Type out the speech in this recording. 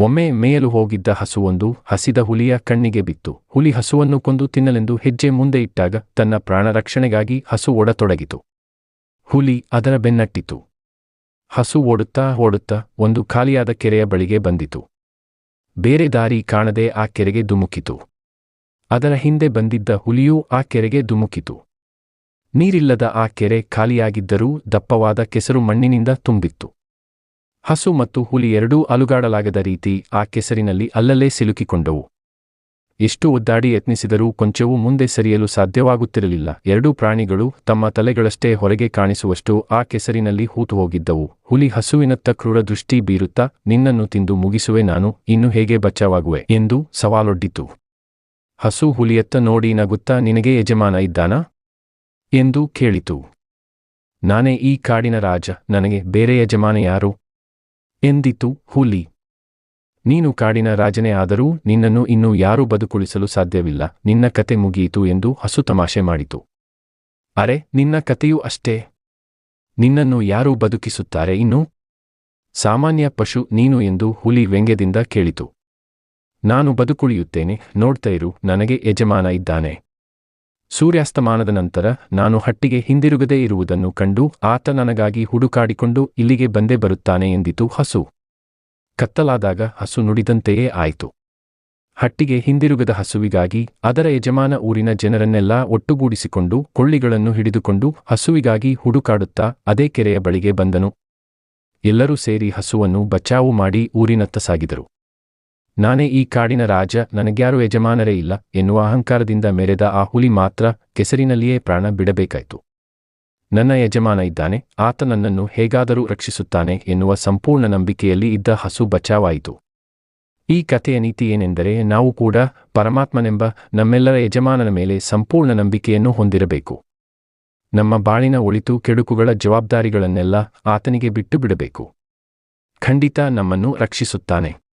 ಒಮ್ಮೆ ಮೇಯಲು ಹೋಗಿದ್ದ ಹಸುವೊಂದು ಹಸಿದ ಹುಲಿಯ ಕಣ್ಣಿಗೆ ಬಿತ್ತು. ಹುಲಿ ಹಸುವನ್ನು ಕೊಂದು ತಿನ್ನಲೆಂದು ಹೆಜ್ಜೆ ಮುಂದೆ ಇಟ್ಟಾಗ ತನ್ನ ಪ್ರಾಣರಕ್ಷಣೆಗಾಗಿ ಹಸು ಓಡತೊಡಗಿತು. ಹುಲಿ ಅದರ ಬೆನ್ನಟ್ಟಿತು. ಹಸು ಓಡುತ್ತಾ ಓಡುತ್ತಾ ಒಂದು ಖಾಲಿಯಾದ ಕೆರೆಯ ಬಳಿಗೆ ಬಂದಿತು. ಬೇರೆ ದಾರಿ ಕಾಣದೆ ಆ ಕೆರೆಗೆ ಧುಮುಕಿತು. ಅದರ ಹಿಂದೆ ಬಂದಿದ್ದ ಹುಲಿಯೂ ಆ ಕೆರೆಗೆ ಧುಮುಕಿತು. ನೀರಿಲ್ಲದ ಆ ಕೆರೆ ಖಾಲಿಯಾಗಿದ್ದರೂ ದಪ್ಪವಾದ ಕೆಸರು ಮಣ್ಣಿನಿಂದ ತುಂಬಿತ್ತು. ಹಸು ಮತ್ತು ಹುಲಿ ಎರಡೂ ಅಲುಗಾಡಲಾಗದ ರೀತಿ ಆ ಕೆಸರಿನಲ್ಲಿ ಅಲ್ಲಲ್ಲೇ ಸಿಲುಕಿಕೊಂಡವು. ಎಷ್ಟು ಒದ್ದಾಡಿ ಯತ್ನಿಸಿದರೂ ಕೊಂಚವೂ ಮುಂದೆ ಸರಿಯಲು ಸಾಧ್ಯವಾಗುತ್ತಿರಲಿಲ್ಲ. ಎರಡೂ ಪ್ರಾಣಿಗಳು ತಮ್ಮ ತಲೆಗಳಷ್ಟೇ ಹೊರಗೆ ಕಾಣಿಸುವಷ್ಟು ಆ ಕೆಸರಿನಲ್ಲಿ ಹೂತು ಹೋಗಿದ್ದವು ಹುಲಿ ಹಸುವಿನತ್ತ ಕ್ರೂರ ದೃಷ್ಟಿ ಬೀರುತ್ತಾ, ನಿನ್ನನ್ನು ತಿಂದು ಮುಗಿಸುವೆ ನಾನು, ಇನ್ನು ಹೇಗೆ ಬಚ್ಚವಾಗುವೆ ಎಂದು ಸವಾಲೊಡ್ಡಿತು. ಹಸು ಹುಲಿಯತ್ತ ನೋಡಿ ನಗುತ್ತಾ, ನಿನಗೆ ಯಜಮಾನ ಇದ್ದಾನಾ? ಎಂದು ಕೇಳಿತು. ನಾನೇ ಈ ಕಾಡಿನ ರಾಜ, ನನಗೆ ಬೇರೆ ಯಜಮಾನ ಯಾರು? ಎಂದಿತು ಹುಲಿ. ನೀನು ಕಾಡಿನ ರಾಜನೇ ಆದರೂ ನಿನ್ನನ್ನು ಇನ್ನೂ ಯಾರೂ ಬದುಕುಳಿಸಲು ಸಾಧ್ಯವಿಲ್ಲ. ನಿನ್ನ ಕತೆ ಮುಗಿಯಿತು ಎಂದು ಹಸು ತಮಾಷೆ ಮಾಡಿತು. ಅರೆ, ನಿನ್ನ ಕತೆಯೂ ಅಷ್ಟೇ. ನಿನ್ನನ್ನು ಯಾರೂ ಬದುಕಿಸುತ್ತಾರೆ ಇನ್ನು? ಸಾಮಾನ್ಯ ಪಶು ನೀನು ಎಂದು ಹುಲಿ ವ್ಯಂಗ್ಯದಿಂದ ಕೇಳಿತು. ನಾನು ಬದುಕುಳಿಯುತ್ತೇನೆ. ನೋಡ್ತಾ ನನಗೆ ಯಜಮಾನ ಇದ್ದಾನೆ. ಸೂರ್ಯಾಸ್ತಮಾನದ ನಂತರ ನಾನು ಹಟ್ಟಿಗೆ ಹಿಂದಿರುಗದೇ ಇರುವುದನ್ನು ಕಂಡು ಆತ ನನಗಾಗಿ ಹುಡುಕಾಡಿಕೊಂಡು ಇಲ್ಲಿಗೆ ಬಂದೇ ಬರುತ್ತಾನೆ ಎಂದಿತು ಹಸು. ಕತ್ತಲಾದಾಗ ಹಸು ನುಡಿದಂತೆಯೇ ಆಯಿತು. ಹಟ್ಟಿಗೆ ಹಿಂದಿರುಗದ ಹಸುವಿಗಾಗಿ ಅದರ ಯಜಮಾನ ಊರಿನ ಜನರನ್ನೆಲ್ಲ ಒಟ್ಟುಗೂಡಿಸಿಕೊಂಡು ಕೊಳ್ಳಿಗಳನ್ನು ಹಿಡಿದುಕೊಂಡು ಹಸುವಿಗಾಗಿ ಹುಡುಕಾಡುತ್ತಾ ಅದೇ ಕೆರೆಯ ಬಳಿಗೆ ಬಂದನು. ಎಲ್ಲರೂ ಸೇರಿ ಹಸುವನ್ನು ಬಚಾವು ಮಾಡಿ ಊರಿನತ್ತ ಸಾಗಿದರು. ನಾನೇ ಈ ಕಾಡಿನ ರಾಜ, ನನಗ್ಯಾರು ಯಜಮಾನರೇ ಇಲ್ಲ, ಎನ್ನುವ ಅಹಂಕಾರದಿಂದ ಮೆರೆದ ಆ ಹುಲಿ ಮಾತ್ರ ಕೆಸರಿನಲ್ಲಿಯೇ ಪ್ರಾಣ ಬಿಡಬೇಕಾಯಿತು. ನನ್ನ ಯಜಮಾನ ಇದ್ದಾನೆ, ಆತ ನನ್ನನ್ನು ಹೇಗಾದರೂ ರಕ್ಷಿಸುತ್ತಾನೆ ಎನ್ನುವ ಸಂಪೂರ್ಣ ನಂಬಿಕೆಯಲ್ಲಿ ಇದ್ದ ಹಸು ಬಚಾವಾಯಿತು. ಈ ಕಥೆಯ ನೀತಿ ಏನೆಂದರೆ, ನಾವು ಕೂಡ ಪರಮಾತ್ಮನೆಂಬ ನಮ್ಮೆಲ್ಲರ ಯಜಮಾನನ ಮೇಲೆ ಸಂಪೂರ್ಣ ನಂಬಿಕೆಯನ್ನು ಹೊಂದಿರಬೇಕು. ನಮ್ಮ ಬಾಳಿನ ಒಳಿತು ಕೆಡುಕುಗಳ ಜವಾಬ್ದಾರಿಗಳನ್ನೆಲ್ಲ ಆತನಿಗೆ ಬಿಟ್ಟು ಬಿಡಬೇಕು. ಖಂಡಿತ ನಮ್ಮನ್ನು ರಕ್ಷಿಸುತ್ತಾನೆ.